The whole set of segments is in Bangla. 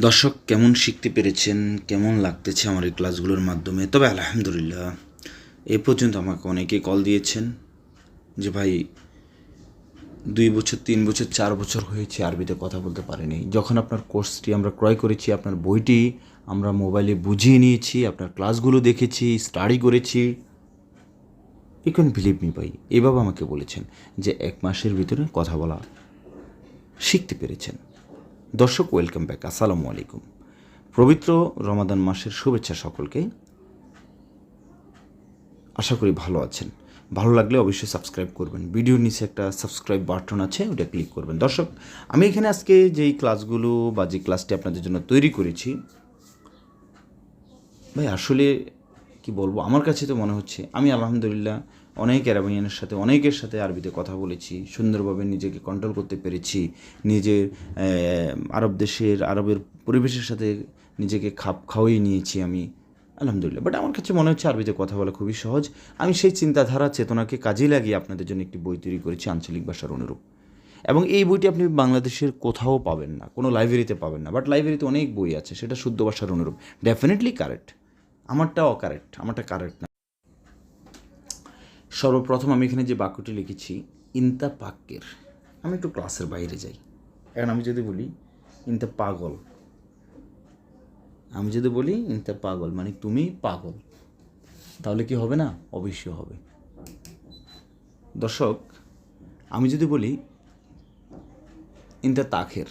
দর্শক, কেমন শিখতে পেরেছেন? কেমন লাগতেছে আমার এই ক্লাসগুলোর মাধ্যমে? তবে আলহামদুলিল্লাহ, এ পর্যন্ত আমাকে অনেকে কল দিয়েছেন যে, ভাই, দুই বছর, তিন বছর, চার বছর হয়েছে, আরবিতে কথা বলতে পারিনি। যখন আপনার কোর্সটি আমরা ক্রয় করেছি, আপনার বইটি আমরা মোবাইলে বুঝিয়ে নিয়েছি, আপনার ক্লাসগুলো দেখেছি স্টাডি করেছি। ইউ ক্যান বিলিভ মি ভাই। এভাবে আমাকে বলেছেন যে, এক মাসের ভিতরে কথা বলা শিখতে পেরেছেন। দর্শক ওয়েলকাম ব্যাক আসসালামু আলাইকুম। পবিত্র রমাদান মাসের শুভেচ্ছা সকলকে আশা করি ভালো আছেন। ভালো লাগলে অবশ্যই সাবস্ক্রাইব করবেন। ভিডিওর নিচে একটা সাবস্ক্রাইব বাটন আছে ওটা ক্লিক করবেন। দর্শক, আমি এখানে আজকে যেই ক্লাসগুলো বা যে ক্লাসটি আপনাদের জন্য তৈরি করেছি, ভাই আসলে কি বলব, আমার কাছে তো মনে হচ্ছে, আমি আলহামদুলিল্লাহ অনেক অ্যারাবিয়ানের সাথে, অনেকের সাথে আরবিতে কথা বলেছি, সুন্দরভাবে নিজেকে কন্ট্রোল করতে পেরেছি, নিজের আরব দেশের, আরবের পরিবেশের সাথে নিজেকে খাপ খাওয়াই নিয়েছি আমি, আলহামদুলিল্লাহ। বাট আমার কাছে মনে হচ্ছে আরবিতে কথা বলা খুবই সহজ। আমি সেই চিন্তাধারা, চেতনাকে কাজে লাগিয়ে আপনাদের জন্য একটি বই তৈরি করেছি, আঞ্চলিক ভাষার অনুরূপ। এবং এই বইটি আপনি বাংলাদেশের কোথাও পাবেন না, কোনো লাইব্রেরিতে পাবেন না বাট লাইব্রেরিতে অনেক বই আছে, সেটা শুদ্ধ ভাষার অনুরূপ। ডেফিনেটলি কারেক্ট আমারটা অকারেক্ট আমারটা কারেক্ট না। সর্বপ্রথম আমি এখানে যে বাক্যটি লিখেছি ইন্তা পাক্যের আমি একটু ক্লাসের বাইরে যাই। এখন আমি যদি বলি ইন্তা পাগল আমি যদি বলি ইন্তা পাগল মানে তুমি পাগল, তাহলে কি হবে না? অবশ্যই হবে। দর্শক, আমি যদি বলি ইন্তা তাখের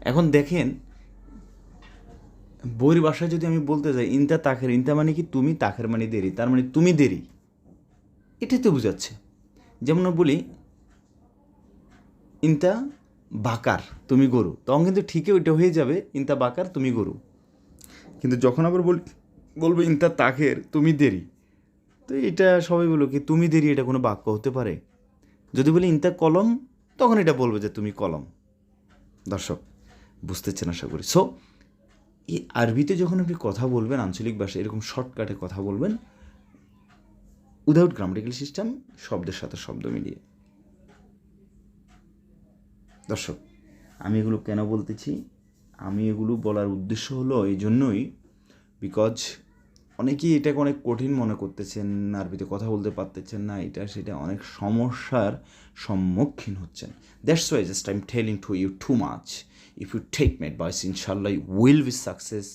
এখন দেখেন, বইয়ের ভাষায় যদি আমি বলতে যাই ইন্তা তাখের ইন্তা মানে কি? তুমি তাখের মানে দেরি। তার মানে তুমি দেরি। এটাই তো বোঝাচ্ছে। যেমন বলি, ইন্তা বাকার, তুমি গরু। তখন কিন্তু ঠিকই ওইটা হয়ে যাবে, ইন্তা বাকার, তুমি গরু। কিন্তু যখন আবার বল, বলব, ইন্তা তাকের তুমি দেরি। তো এটা সবাই বলো কি, তুমি দেরি, এটা কোনো বাক্য হতে পারে? যদি বলি, ইন্তা কলম, তখন এটা বলব যে, তুমি কলম। দর্শক, বুঝতেছেন আশা করি। সো এই আরবিতে যখন আপনি কথা বলবেন, আঞ্চলিক ভাষায় এরকম শর্টকাটে কথা বলবেন উইদাউট গ্রামাটিক্যাল সিস্টেম শব্দের সাথে শব্দ মিলিয়ে। দর্শক, আমি এগুলো কেন বলতেছি? আমি এগুলো বলার উদ্দেশ্য হলো এই জন্যই বিকজ অনেকেই এটাকে অনেক কঠিন মনে করতেছেন, আরবিতে কথা বলতে পারতেছেন না, এটা সেটা অনেক সমস্যার সম্মুখীন হচ্ছেন। That's why just I'm telling to you too much if you take made vice ইনশাল্লাহ will be success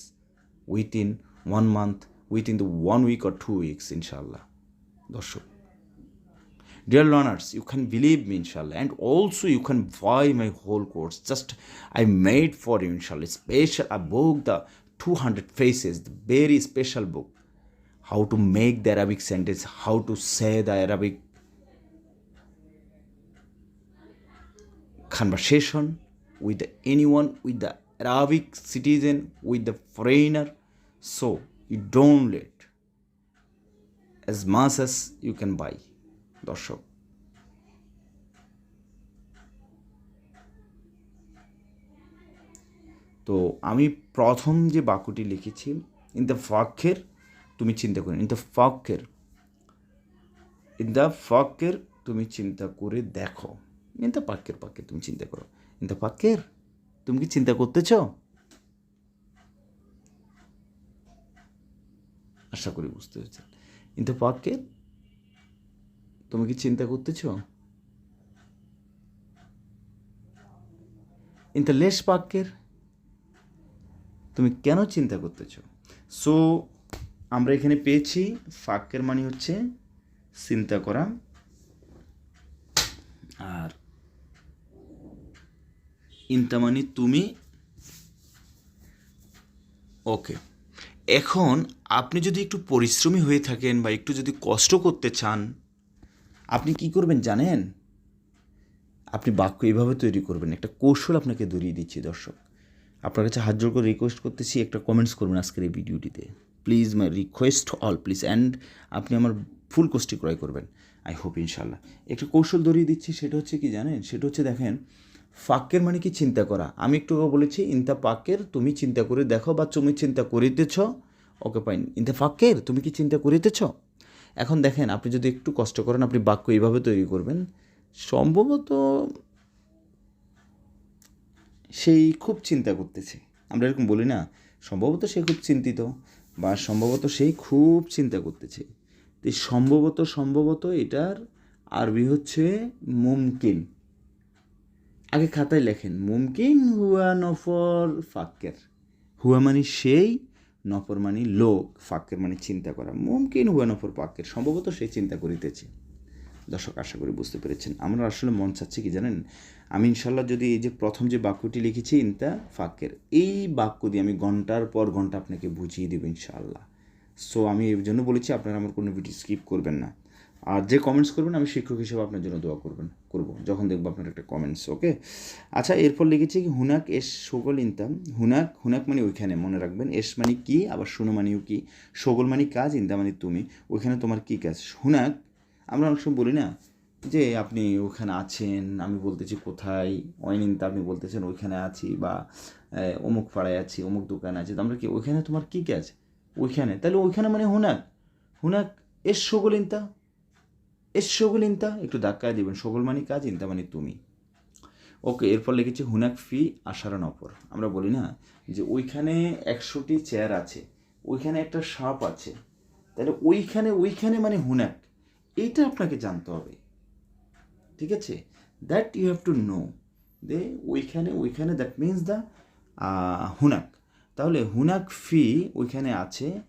within one month within the one week or two weeks ইনশাল্লাহ দর্শক Dear learners, you can believe me, inshallah, and also you can buy my whole course. Just I made for you, inshallah, special a book, the 200 faces, the very special book. How to make the Arabic sentence, how to say the Arabic conversation with the, anyone, with the Arabic citizen, with the foreigner. So you don't let as much as you can buy. দর্শক। তো আমি প্রথম যে বাক্যটি লিখেছি ইন দ্য ফাকের তুমি চিন্তা করে ইন দ্য ফাকের ইন দ্য ফাকের তুমি চিন্তা করে দেখো। ইন দ্য পাকের পাকে তুমি চিন্তা করো ইন দ্য পাকের তুমি কি চিন্তা করতেছ? আশা করি বুঝতে পেরেছেন ইন দ্য পাকের তুমি কি চিন্তা করতেছ? ইন্তা লেস বাক্যের তুমি কেন চিন্তা করতেছ? সো আমরা এখানে পেয়েছি ফাক্যের মানে হচ্ছে চিন্তা করা। আর ইন্তা মানে তুমি ওকে এখন আপনি যদি একটু পরিশ্রমী হয়ে থাকেন বা একটু যদি কষ্ট করতে চান, আপনি কি করবেন জানেন? আপনি বাক্য এইভাবে তৈরি করবেন। একটা কৌশল আপনাকে ধরিয়ে দিচ্ছি, দর্শক। আপনার কাছে হাত জোর করে রিকোয়েস্ট করতেছি, একটা কমেন্টস করবেন আজকের এই ভিডিওটিতে। Please my request all please and আপনি আমার ফুল কোর্সটি ক্রয় করবেন। আই হোপ ইনশাল্লাহ একটা কৌশল ধরিয়ে দিচ্ছি, সেটা হচ্ছে কি জানেন? সেটা হচ্ছে দেখেন ফাক্কের মানে কি চিন্তা করা? আমি একটু বলেছি, ইন্তা পাকের তুমি চিন্তা করে দেখো বা তুমি চিন্তা করিতেছ ওকে পাইন ইন্তা ফাক্কের তুমি কি চিন্তা করিতেছ এখন দেখেন, আপনি যদি একটু কষ্ট করেন, আপনি বাক্য এইভাবে তৈরি করবেন। সম্ভবত সেই খুব চিন্তা করতেছে। আমরা এরকম বলি না, সম্ভবত সে খুব চিন্তিত বা সম্ভবত সেই খুব চিন্তা করতেছে। সম্ভবত সম্ভবত এটার আরবি হচ্ছে মুমকিন। আগে খাতায় লেখেন, মুমকিন হুয়া নফর ফাক্কের। হুয়া মানে সেই, নফর মানে লোক, ফাক্কের মানে চিন্তা করা। মুমকিন হুয়া নফর ফাক্কের, সম্ভবত সে চিন্তা করিতেছে। দর্শক, আশা করি বুঝতে পেরেছেন। আমরা আসলে মন চাচ্ছি কি জানেন? আমি ইনশাল্লাহ যদি এই যে প্রথম যে বাক্যটি লিখেছি, ইনতা ফাক্কের এই বাক্য দিয়ে আমি ঘণ্টার পর ঘণ্টা আপনাকে বুঝিয়ে দেবো ইনশাআল্লাহ। সো, আমি এর জন্য বলেছি, আপনারা আমার কোনো ভিডিও স্কিপ করবেন না। আর যে কমেন্টস করবেন, আমি শিক্ষক হিসেবে আপনার জন্য দোয়া করবেন, করব। যখন দেখব আপনার একটা কমেন্টস ওকে আচ্ছা এরপর লিখেছি কি, হুনাক এস সগল ইনতাম। হুনাক হুনাক মানে ওইখানে মনে রাখবেন। এস মানে কি, আবার শুনো মানেও কি। সগল মানে কাজ ইনতা মানে তুমি। ওইখানে তোমার কি কাজ? হুনাক, আমরা অনেক সময় বলি না যে আপনি ওখানে আছেন, আমি বলতেছি কোথায় অয়নিনতা আপনি বলতেছেন ওইখানে আছি বা অমুক পাড়ায় আছি, অমুক দোকানে আছি। তো আমরা কি, ওইখানে তোমার কী কাজ? ওইখানে। তাহলে ওইখানে মানে হুনাক। হুনাক, এস সগল ইনতা এস সগল ইনতা, একটু ধাক্কায় দিবেন। সগল মানে কাজ, ইনতা মানে তুমি। ওকে, এরপর লিখেছি হুনাক ফি আশারান অপর। আমরা বলি না যে ওইখানে একশোটি চেয়ার আছে, ওইখানে একটা সাপ আছে। তাহলে ওইখানে ওইখানে মানে হুনাক। এইটা আপনাকে জানতে হবে। ঠিক আছে? That you have to know they ওইখানে ওইখানে দ্যাট মিনস দ্য হুনাক। তাহলে হুনাক ফি ওইখানে আছে।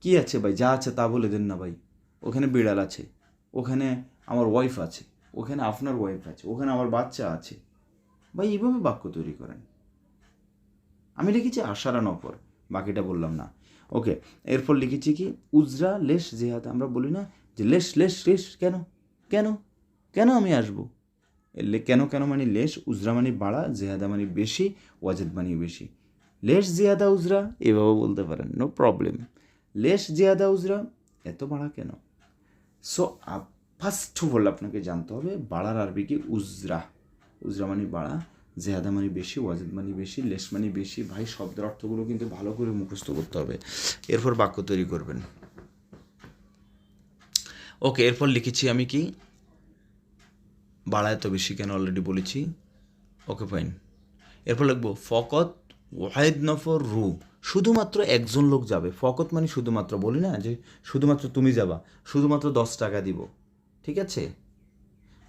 কি আছে ভাই? যা আছে তা বলে দেন না ভাই। ওখানে বিড়াল আছে। ওখানে আমার ওয়াইফ আছে, ওখানে আপনার ওয়াইফ আছে, ওখানে আমার বাচ্চা আছে। বা এইভাবে বাক্য তৈরি করেন। আমি লিখেছি আশারা নপর বাকিটা বললাম না। ওকে, এরপর লিখেছি কি, উজরা লেশ জেহাদ, আমরা বলি না যে লেশ লেশ লেশ, কেন? কেন? কেন আমি আসব? কেন কেন মানে লেশ, উজরা মানে বাড়া, জেহাদা মানে বেশি, ওয়াজেদ মানে বেশি। লেশ জিয়াদা উজরা, এভাবে বলতে পারেন নো প্রবলেম লেশ জিয়াদা উজরা, এত বাড়া কেন? সো ফার্স্ট অফ অল আপনাকে জানতে হবে, বাড়ার আরবি কি? উজরা। উজরা মানে বাড়া, জেহাদা মানে বেশি, ওয়াজেদ মানে বেশি, লেশ মানে বেশি। ভাই, শব্দের অর্থগুলো কিন্তু ভালো করে মুখস্থ করতে হবে। এরপর বাক্য তৈরি করবেন। ওকে, এরপর লিখেছি আমি কি? বাড়া এত বেশি কেন অলরেডি বলেছি। ওকে ফাইন এরপর লিখব, ফকত ওয়াহেদ নফর রু। শুধুমাত্র একজন লোক যাবে। ফকত মানে শুধুমাত্র, বলি না যে শুধুমাত্র তুমি যাবা, শুধুমাত্র দশ টাকা দিব। ঠিক আছে?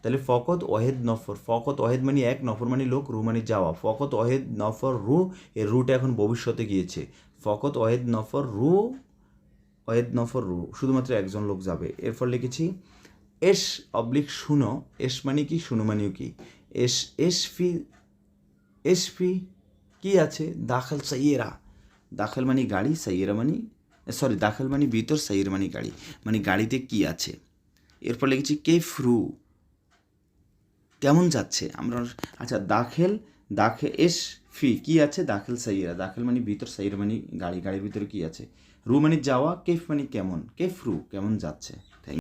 তাহলে ফকত ওয়াহেদ নফর, ফকত ওয়াহেদ মানে এক, নফর মানে লোক, রু মানে যাওয়া। ফকত ওয়াহেদ নফর, রু এর রুটা এখন ভবিষ্যতে গিয়েছে। ফকত ওয়াহেদ নফর, রু ওয়েদ নফর, রু, শুধুমাত্র একজন লোক যাবে। এরপর লিখেছি, এস অবলিক শুনো, এস মানে কি, শুনো মানেও কি? S S fee S fee কি আছে? দাখাল সাইয়েরা। দাখাল মানে গাড়ি সাইয়েরা মানে সরি দাখল মানে ভিতর সাইয়ের মানে গাড়ি। মানে গাড়িতে কি আছে? এরপর লিখেছি কে ফ্রু। কেমন যাচ্ছে? আমরা আচ্ছা দাখেল, দাখে এস, ফি, কি আছে? দাখেল, সাইয়েরা। দাখেল মানে ভিতর সাইয়ের মানে গাড়ি, গাড়ির ভিতরে কি আছে? রু মানে যাওয়া, কেফ মানে কেমন? কে ফ্রু, কেমন যাচ্ছে?